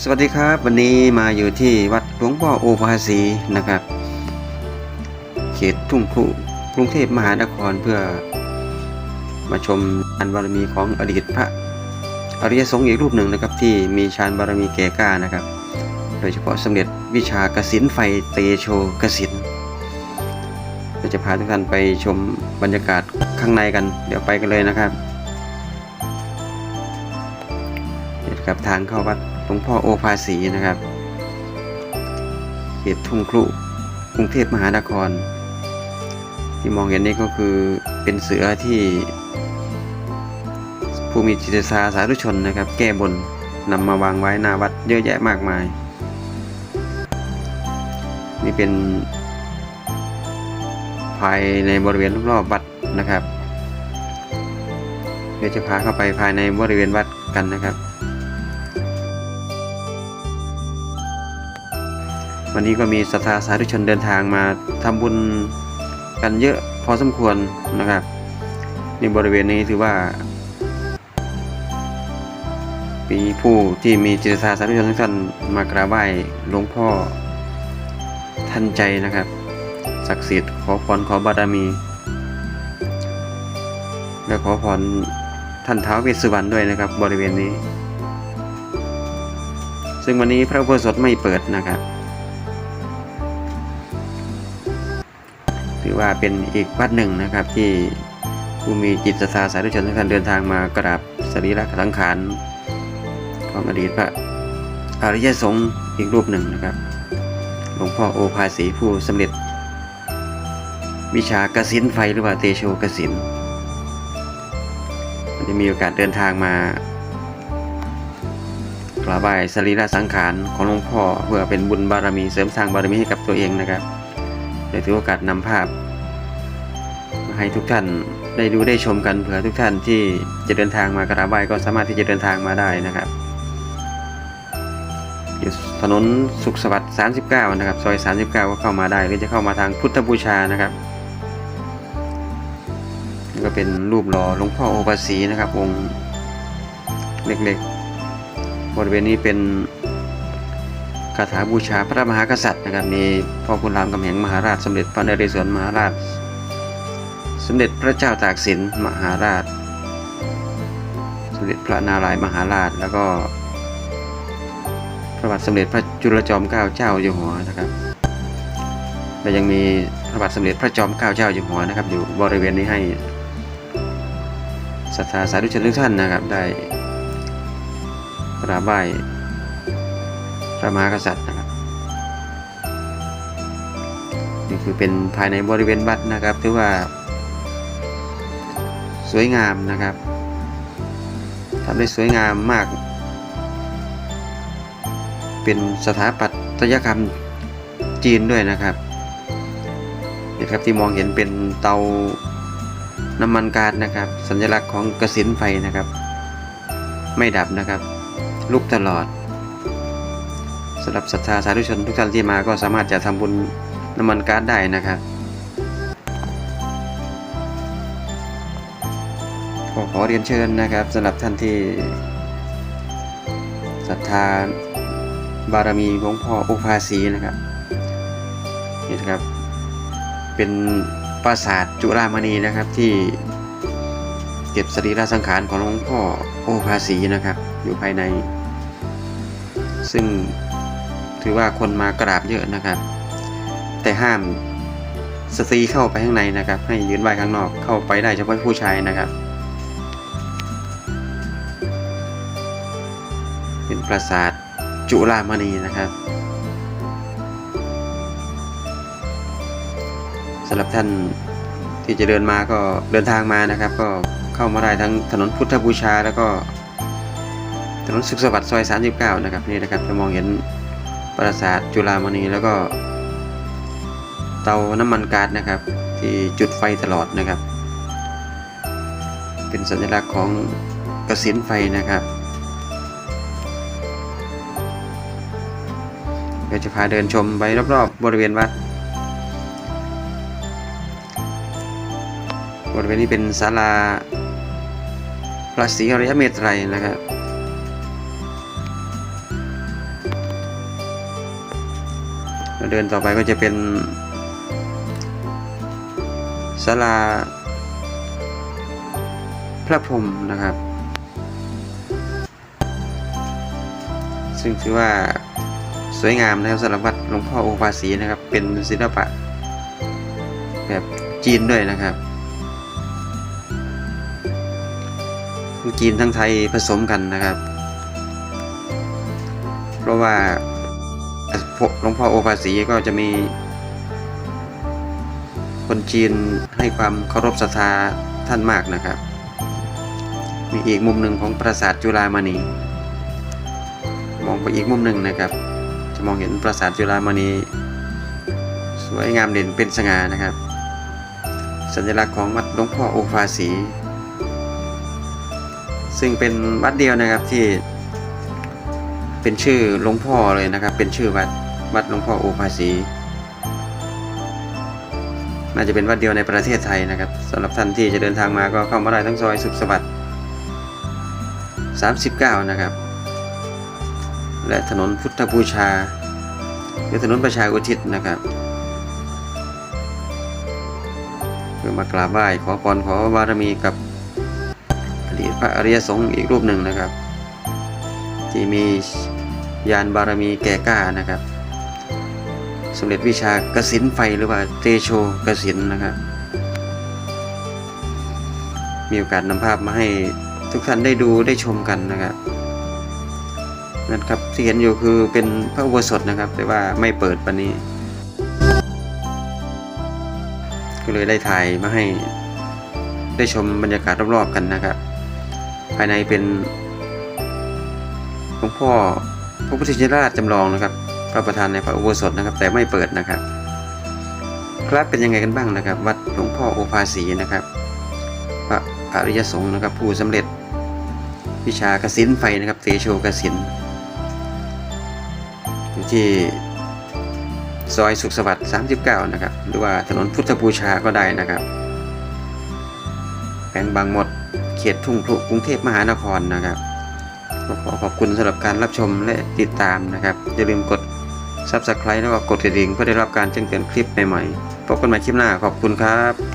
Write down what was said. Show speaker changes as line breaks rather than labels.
สวัสดีครับ วันนี้มาอยู่ที่วัดหลวงพ่อโอภาสีนะครับ เขตทุ่งครุกรุงเทพมหานครเพื่อมาชมงานบารมีของอดีตพระอริยสงฆ์อีกรูปหนึ่งนะครับที่มีฌานบารมีแก่กล้านะครับ โดยเฉพาะสมเด็จวิชากสินไฟเตโชกสินเราจะพาทุกท่านไปชมบรรยากาศข้างในกัน เดี๋ยวไปกันเลยนะครับนี่ครับทางเข้าวัด ลวงพ่อโอภาสีนะครับ เขตทุ่งครุกรุงเทพมหานคร ที่มองเห็นนี่ก็คือเป็นเสือที่ผู้มีจิตศาสาธุชนนะครับ แก้บนนำมาวางไว้หน้าวัดเยอะแยะมากมาย นี่เป็นภายในบริเวณรอบๆวัดนะครับ เดี๋ยวจะพาเข้าไปภายในบริเวณวัดกันนะครับ วันนี้ก็มีศรัทธาสาธุชนเดินทางมาทำบุญกันเยอะพอสมควรนะครับในบริเวณนี้ถือว่าปีผู้ที่มีจิตศรัทธาสาธุชนทุกท่านมากราบไหว้หลวงพ่อทันใจนะครับ ศักดิ์สิทธิ์ขอพรขอบารมี และขอพรท่านท้าวเวสสุวรรณด้วยนะครับ บริเวณนี้ ซึ่งวันนี้พระอุโบสถไม่เปิดนะครับ ถือว่าเป็นอีกวัดหนึ่งนะครับที่ผู้มีจิตศรัทธาสาธุชนทุกท่านเดินทางมากราบสรีระสังขารของอดีตพระอริยสงฆ์อีกรูปหนึ่งนะครับ หลวงพ่อโอภาสีผู้สำเร็จ วิชากสินไฟหรือว่าเตโชกสินมันจะมีโอกาสเดินทางมากราบไหว้สรีระสังขารของหลวงพ่อเพื่อเป็นบุญบารมีเสริมสร้างบารมีให้กับตัวเองนะครับ โดยถือโอกาสนำภาพ มาให้ทุกท่านได้ดูได้ชมกันเผื่อทุกท่านที่จะเดินทางมากราบไหว้ก็สามารถที่จะเดินทางมาได้นะครับอยู่ถนนสุขสวัสดิ์ 39 นะครับ ซอย 39 ก็เข้ามาได้ หรือจะเข้ามาทางพุทธบูชานะครับนี่ก็เป็นรูปหล่อหลวงพ่อโอภาสีนะครับองค์เล็กๆ บริเวณนี้เป็น คาถาบูชาพระมหากษัตริย์นะครับมีพ่อคุณรามคำแหงมหาราชสมเด็จพระนเรศวรมหาราช สมเด็จพระเจ้าตากสินมหาราช สมเด็จพระนารายมหาราชแล้วก็พระบาทสมเด็จพระจุลจอมเกล้าเจ้าอยู่หัวนะครับและยังมีพระบาทสมเด็จพระจอมเกล้าเจ้าอยู่หัวนะครับ อยู่บริเวณนี้ให้ศรัทธาสาธุชนทุกท่านนะครับได้กราบไหว้ ระมหากษัตริย์นะครับ นี่คือเป็นภายในบริเวณวัดนะครับถือว่า สวยงามนะครับทำได้สวยงามมาก เป็นสถาปัตยกรรมจีนด้วยนะครับเห็นครับที่มองเห็นเป็นเตาน้ำมันก๊าซนะครับ สัญลักษณ์ของกระสินไฟนะครับ ไม่ดับนะครับ ลุกตลอด สำหรับศรัทธาสาธุชนทุกท่านที่มาก็สามารถจะทำบุญน้ำมันก๊าซได้นะครับขอขอเรียนเชิญนะครับสำหรับท่านที่ศรัทธาบารมีหลวงพ่ออุภาสีนะครับนี่นะครับ เป็นปราสาทจุฬามณีนะครับที่เก็บสรีระสังขารของหลวงพ่อโอภาสีนะครับ อยู่ภายใน ซึ่ง ถือว่าคนมากราบเยอะนะครับ แต่ห้ามสตรีเข้าไปข้างในนะครับ ให้ยืนไหว้ข้างนอกเข้าไปได้เฉพาะผู้ชายนะครับ เป็นปราสาทจุฬามณีนะครับสำหรับท่านที่จะเดินมาก็เดินทางมานะครับ ก็เข้ามาได้ทั้งถนนพุทธบูชาแล้วก็ถนนสุขสวัสดิ์ซอย 39 นะครับนี่นะครับจะมองเห็น ปราสาทจุฬามณีแล้วก็ เตาน้ำมันก๊าซนะครับ ที่จุดไฟตลอดนะครับ เป็นสัญลักษณ์ของกสินไฟนะครับ เดี๋ยวจะพาเดินชมไปรอบๆบริเวณวัดบริเวณนี้เป็นศาลาพระศรีอริยเมตไตรนะครับ เดินต่อไปก็จะเป็นศาลาพระพรหมนะครับ ซึ่งถือว่าสวยงามนะครับสำหรับวัดหลวงพ่อโอภาสีนะครับ เป็นศิลปะ แบบจีนด้วยนะครับจีนทั้งไทยผสมกันนะครับ เพราะว่า หลวงพ่อโอภาสีก็จะมี คนจีนให้ความเคารพศรัทธาท่านมากนะครับ มีอีกมุมหนึ่งของปราสาทจุฬามณี มองไปอีกมุมหนึ่งนะครับ จะมองเห็นปราสาทจุฬามณี สวยงามเด่นเป็นสง่านะครับ สัญลักษณ์ของวัดหลวงพ่อโอภาสีซึ่งเป็นวัดเดียวนะครับที่เป็นชื่อหลวงพ่อเลยนะครับ เป็นชื่อวัด วัดหลวงพ่อโอภาสีน่าจะเป็นวัดเดียวในประเทศไทยนะครับสำหรับท่านที่จะเดินทางมาก็เข้ามาได้ทั้งซอยสุขสวัสดิ์39 นะครับ และถนนพุทธบูชาหรือถนนประชาอุทิศนะครับเพื่อมากราบไหว้ขอพรขอบารมีกับอดีตพระอริยสงฆ์อีกรูปหนึ่งนะครับ ที่มียานบารมีแก่กล้านะครับ สมเด็จวิชากสินไฟหรือว่าเตโชกสินนะครับมีโอกาสนำภาพมาให้ทุกท่านได้ดูได้ชมกันนะครับนั่นครับที่เห็นอยู่คือเป็นพระอุโบสถนะครับ แต่ว่าไม่เปิดวันนี้ ก็เลยได้ถ่ายมาให้ได้ชมบรรยากาศรอบๆกันนะครับ ภายในเป็นหลวงพ่อพระพุทธชินราชจำลองนะครับ พระประธานในพระอุโบสถนะครับ แต่ไม่เปิดนะครับ ครับเป็นยังไงกันบ้างนะครับ วัดหลวงพ่อโอภาสีนะครับ พระอริยสงฆ์นะครับ ผู้สำเร็จวิชากสินไฟนะครับเตโชกสินอยู่ที่ซอยสุขสวัสดิ์39 นะครับ หรือว่าถนนพุทธบูชาก็ได้นะครับแขวงบางหมด เขตทุ่งครุกรุงเทพมหานครนะครับขอขอบคุณสำหรับการรับชมและติดตามนะครับ อย่าลืมกด Subscribe แล้วก็กดกระดิ่งเพื่อได้รับการแจ้งเตือนคลิปใหม่ๆพบกันใหม่คลิปหน้าขอบคุณครับ